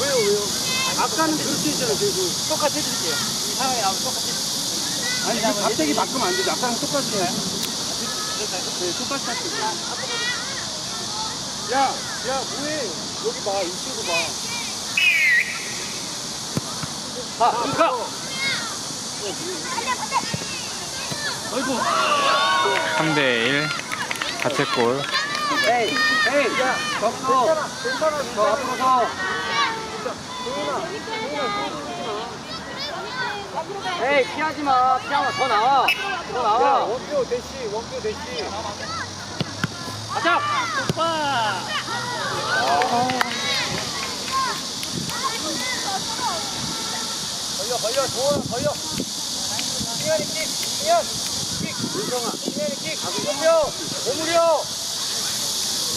왜요, 왜요? 아까는 그렇게 했잖아, 계속. 똑같이 해드릴게요. 상황이 나오면 똑같이. 아니, 그 갑자기 바꾸면 안 되죠. 아까랑 똑같이 해. 네, 똑같이 할게요. 야, 야, 뭐해? 여기 봐, 이 친구 봐. 아, 가! 아이고. 3대1 자책골 에이, 에이, 야, 덮고. 괜찮아, 괜찮아. 더 앞으로 서. 에이, 피하지 마. 피하면 더 나와. 더 야, 나와. 원표 대시, 원표 대시. 가자! 오빠! 걸려, 걸려, 도현아, 걸려. 승현이 킥, 승현. 킥. 윤성아. 승현이 킥. 오므려, 오므려.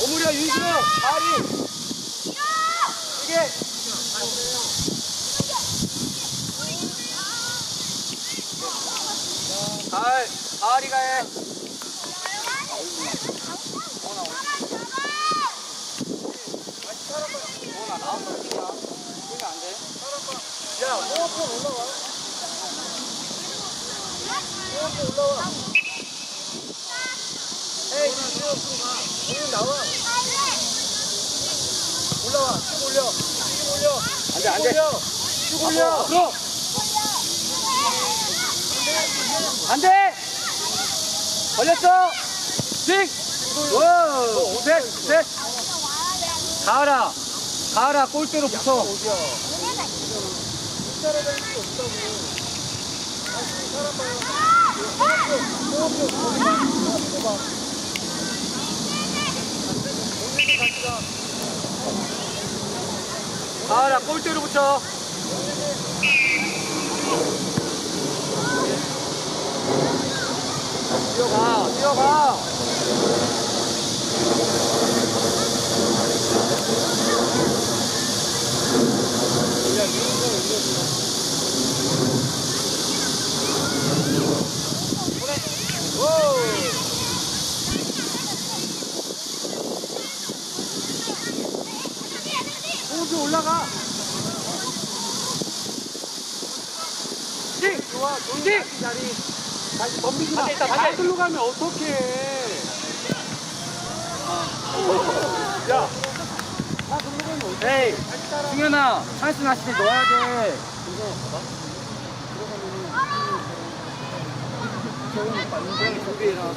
오므려, 윤승아. 다리. 이게. 가을, 가을이가 해. 올라와. 올라와. 에이, 나와. 올라와. 쭉 올려. 쭉 올려. 안 돼, 안 돼. 쭉 올려. 앞으로! 안 돼! 걸렸어! 직! 오! 셋! 셋! 가을아! 가을아, 골대로 붙어. 어디야? 따라다닐 수 없다고. 가. 가을아, 골대로 붙여. 뛰어가, 뛰어가. 야, 호흡이 올라가. 직! 좋아, 직! 다시 자리. 다시 덤비지 마. 반대 있다, 다시 반대. 들로 가면 어떡해. 야. 다 들로 가면 어떡해. 에이. 승현아, 찬스 났을 때 넣어야 돼. 준비해라.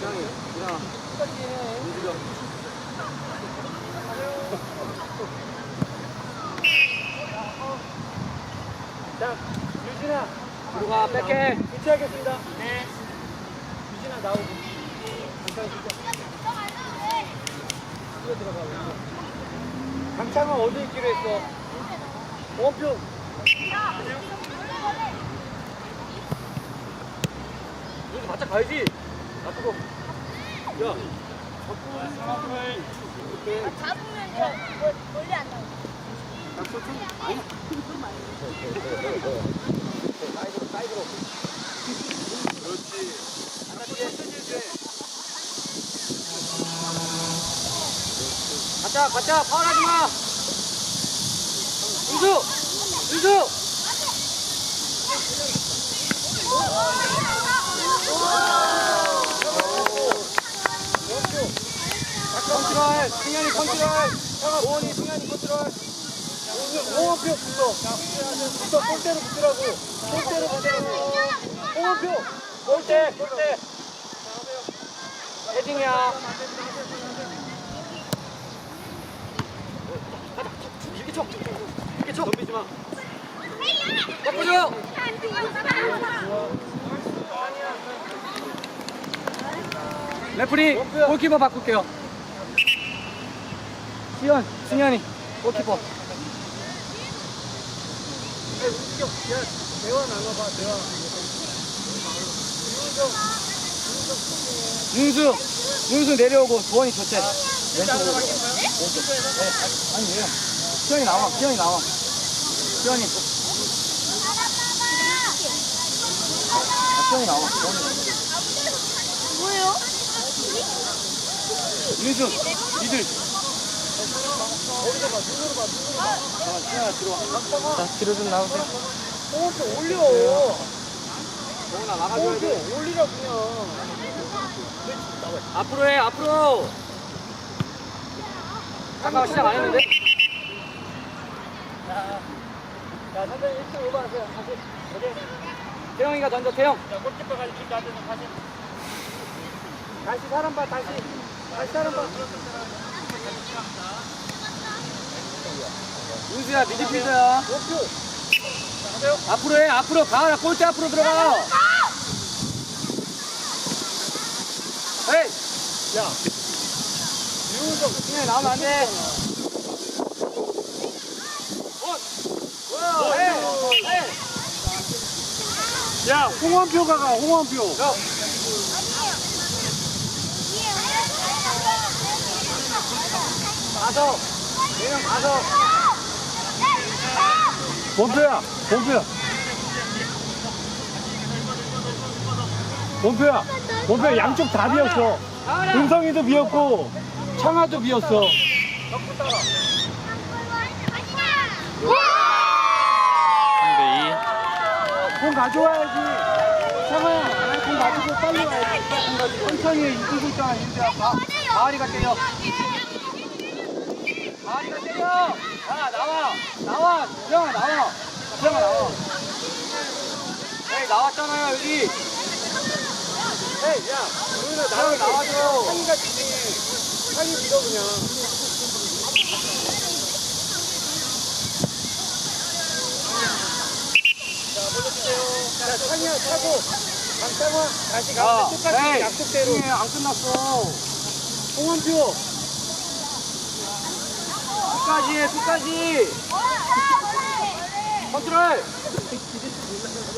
일어나. 자, 유진아. 들어가, 뺄게. 교체하겠습니다. 네. 유진아 나오고. 잠깐. 뛰어 들어가. 강창은 어디 있기로 했어? 원표. 여기 바짝 가야지. 앞으로. 야. 자꾸 사람을 이렇게 잡으면 저 멀리 안 나와. 가자, 가자, 파울하지 마. 윤수, 윤수. 컨트롤, 승현이 컨트롤. 보원이 승현이 컨트롤. 홍원표 붙어. 붙어 골대로 붙으라고. 골대로 붙으라고. 홍원표. 골대 골대. 헤딩이야. 이렇게 쳐. 이렇게 쳐. 덤비지 마. 바꾸죠. 레프리, 골키퍼 바꿀게요. 시현, 승현이, 골키퍼. 야, 움직여. 야, 대화 나눠봐, 대화. 윤수, 윤수 내려오고 도원이 교체. 왼쪽으로. 왼쪽. 네. 아니 왜요? 시현이 나와. 시현이 나와. 시현이. 아, 시현이 나와. 도원이. 뭐예요? 윤수, 니들. 자, 뒤로 좀 나오세요. 홍원표 올려. 동훈아 나가줘야 돼. 홍원표 올리라 그냥. 앞으로 해, 앞으로. 잠깐만 시작 안 했는데? 자, 선생님 1층 5번 하세요. 다시. 오케이. 태영이가 던져, 태영. 자, 골키퍼가 이렇게 앉아서 다시. 다시 사람 봐, 다시. 다시 사람 봐. 윤수야, 미드필더야. 앞으로 해, 앞으로 가. 골대 앞으로 들어가. 에이! 야. 유우정. 그냥 나오면 안 돼. 어, 해, 해. 야, 홍원표가 가, 홍원표. 야, 가서. 네명 가서. 원표야, 원표야. 원표야, 원표야, 양쪽 다 비었어. 은성이도 비었고, 창아도 비었어. 3대2. 공 가져와야지. 창아야, 공 가지고 빨리 와야지. 천천히 이기고 있잖아, 인수야. 가. 가을이가 때려. 가을이가 때려. 야, 나와. 나와. 수영아, 나와. 수영아, 나와. 에이, 나왔잖아요, 여기. 에이, 야, 너희는 수영이 나와줘. 상이가 지지. 상이 밀어, 그냥. 자, 몰라주세요. 자, 상이야, 차고. 강상화, 다시 야, 가면 똑같이 에이, 약속대로. 승희 안 끝났어. 홍원표. 끝까지 해, 끝까지. 컨트롤.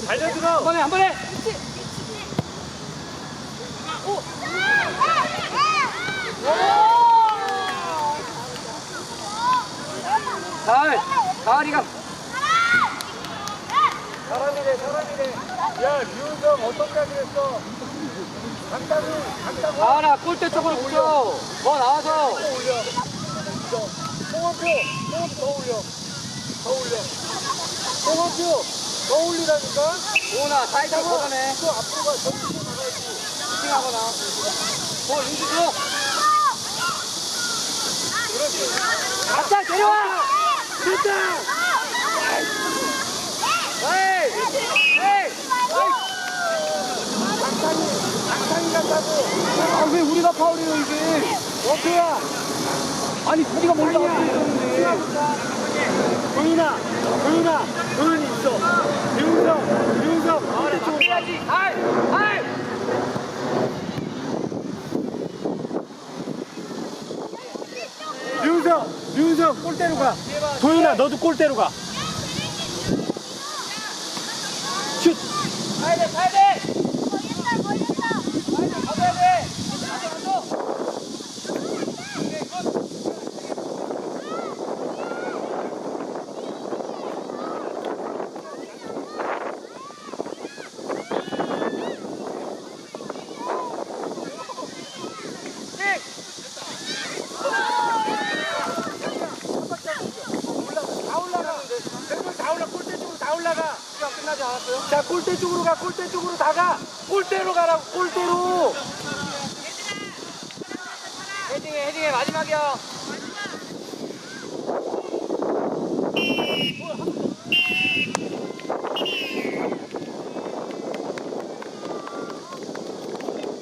달려들어. 한 번에, 한 번에. 가을. 가을이가. 사람이래, 사람이래. 야, 류정 어떡하지 그랬어? 강따구, 강따구. 가을아, 골대 쪽으로 붙여. 더 나와서. 더 올려. 홍원표 더 올려. 더 올려. 홍원표, 더 올리라니까? 도훈아, 사이드로 걷어내. 또 앞으로 가, 저쪽으로 나가야지. 슈팅하거나. 어, 윤수 줘. 갑자 내려와. 됐다! 에이, 에이, 강탄이, 강탄이 간다고. 아, 왜 우리가 파울이에요, 이게? 원표야, 아니, 우리가 먼저 앞에 있었는데. 도윤아, 도윤아, 도윤이 있어. 윤성, 윤성, 아래 쪽 해야지. 아이, 아이. 윤성, 윤성, 골대로 가. 도윤아, 너도 골대로 가. 슛. 가야 돼, 가야 돼. 가야 돼. 가자, 가자. 다 올라가. 대본 다 올라. 골대 쪽으로 다 올라가. 시간 끝나지 않았어요? 자, 골대 쪽으로 가. 골대 쪽으로 다 가. 골대로 가라고. 골대로. 헤딩해, 헤딩해. 마지막이야.